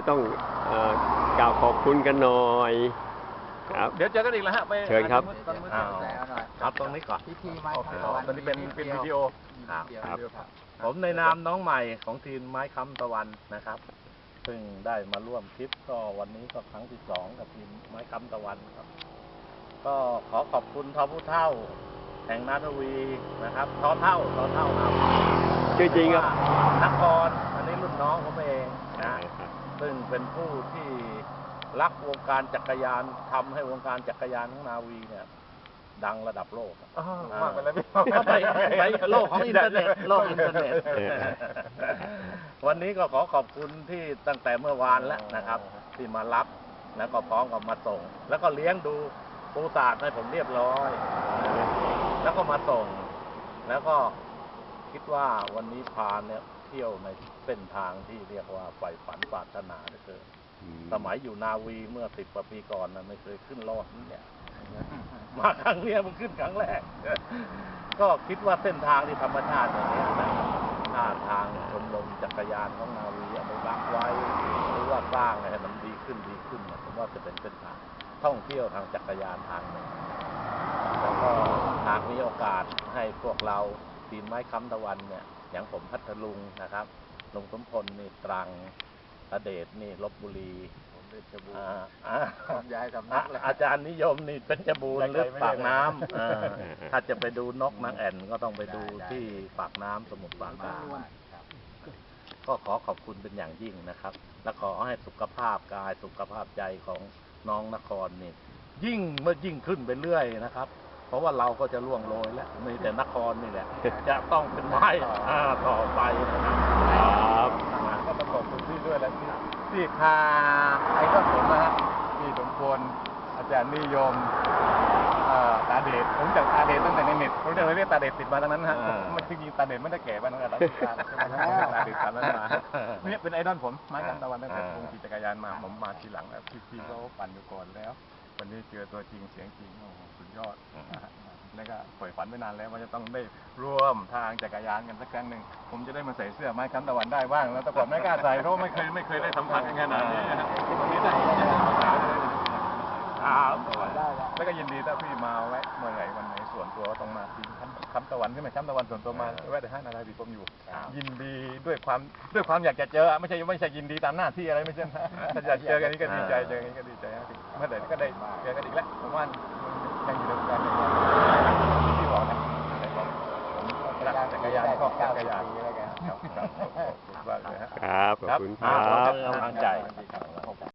ยวต้องเอ่อกล่าวขอบคุณกันหน่อย ครับ เดี๋ยวเจอกันอีกแล้วฮะไปเชิญครับ ตอนมืดอ้าวๆเอาตรงนี้ก่อน พิธีไม้โอเคคำตะวันตอนนี้เป็นเป็นวิดีโอครับเดียวครับครับ ผมในนามน้องใหม่ของทีมไม้ค้ำตะวันนะครับ ซึ่งได้มาร่วมทริปก็วันนี้ก็ครั้งที่สองกับทีมไม้ค้ำตะวันครับ ก็ขอขอบคุณทอผู้เท่า แห่งนาทวีนะครับทอเท่าทอเท่านาวีชื่อจริงครับนครอันนี้รุ่นน้องผมเองนะ ซึ่งเป็นผู้ที่รักวงการจักรยานทำให้วงการจักรยานของนาวีเนี่ย ดังระดับโลกอะอ้าวมากไปแล้วพี่เข้าไปไปโลกของอินเทอร์เน็ตโลกอินเทอร์เน็ตเออวันนี้ก็ขอขอบคุณที่ตั้งแต่เมื่อวานแล้วนะครับ ที่มารับแล้วก็พร้อมกับมาส่ง แล้วก็เลี้ยงดูปูตาดให้ผมเรียบร้อย แล้วก็มาส่ง แล้วก็ คิดว่าวันนี้พาเนี่ยเที่ยวในเส้นทางที่เรียกว่าใฝ่ฝันปรารถนาเหลือเกินสมัยอยู่นาวีเมื่อสิบกว่าปีก่อนนะไม่เคยขึ้นรอดนี่เนี่ยมาครั้งเนี้ยมันขึ้นครั้งแรก ก็คิดว่าเส้นทางที่ธรรมชาติอย่างนี้ยนะถ้าทางชมรมจักรยานของนาวีอนุรักษ์ไว้หรือว่าสร้างให้มันดีขึ้นดีขึ้นเนี่ยผมว่าจะเป็นเส้นทางท่องเที่ยวทางจักรยานทางหนึ่งแล้วก็หากมีโอกาสให้พวกเรา ทีมไม้ค้ำตะวันเนี่ย อย่างผมพัทลุงนะครับลุงสมพลนี่ตรังอเดชนี่ลบบุรีผมเรียนจะบูอ่าอ่าผมย้ายสำนัอะกเลยอาจารย์นิยมนี่เป็นจบูรณ์หรือปากน้ำอ่าถ้าจะไปดูนกนางแอ่นก็ต้องไปดูที่ปากน้ำสมุทรปราการครับก็ขอขอบคุณเป็นอย่างยิ่งนะครับ และขอให้สุขภาพกายสุขภาพใจของน้องนครนี่ยิ่งเมื่อยิ่งขึ้นไปเรื่อยนะครับ เพราะว่าเราก็จะล่วงโรยแล้วมีแต่นครนี่แหละ จะต้องเป็นไม้อ่าต่อไปนะครับครับก็ต้องขอบคุณพี่ด้วยแล้วที่ที่พาไอ้ก็ผมนะฮะพี่สมควรอาจารย์นิยมเอ่อตาเดชผมจากตาเดชตั้งแต่ในเน็ตผมจะเรียกตาเดชติดมาตั้งนั้นนะฮะอ่ามันจริงๆตาเดชไม่ได้แก่บ้านตั้งแต่รัชกาลใช่ไหมฮะตาเดชตามนั้นมาเนี่ยเป็นไอดอลผมไม้กันตะวันตั้งแต่ผมขี่จักรยานมาผมมาทีหลังแล้วพี่ๆเขาปั่นอยู่ก่อนแล้ว วันนี้เจอตัวจริงเสียงจริงโอ้โหสุดยอดแล้วก็ใฝ่ฝันไปนานแล้วว่าจะต้องได้ร่วมทางจักรยานกันสักครั้งหนึ่งผมจะได้มาใส่เสื้อไม้ค้ำตะวันได้บ้างแล้วแต่ก่อนไม่กล้าใส่เพราะไม่เคยไม่เคยได้สัมผัสกันขนาดนี้นะฮะวันนี้ได้ แล้วก็ยินดีถ้าพี่มาแวะเมื่อไหร่วันไหนส่วนตัวก็ต้องมาทีค้ำค้ำตะวันขึ้นมาค้ำตะวันส่วนตัวมาแวะแต่ห้านาทีผมอยู่ ยินดีด้วยความด้วยความอยากจะเจอไม่ใช่ไม่ใช่ยินดีตามหน้าที่อะไรไม่ใช่นะถ้าอยากเจอกันนี้ก็ดีใจเจอกันนี้ก็ดีใจนะเมื่อไหร่ก็ได้เจอกันอีกแล้วผมว่ายังอยู่ในวงการจักรยานที่บอกนะผมรักจักรยานชอบจักรยานปีแล้วกันครับครับขอบคุณมากเลยฮะครับขอบคุณคอ่ารับขอกำลังใจสวัสดี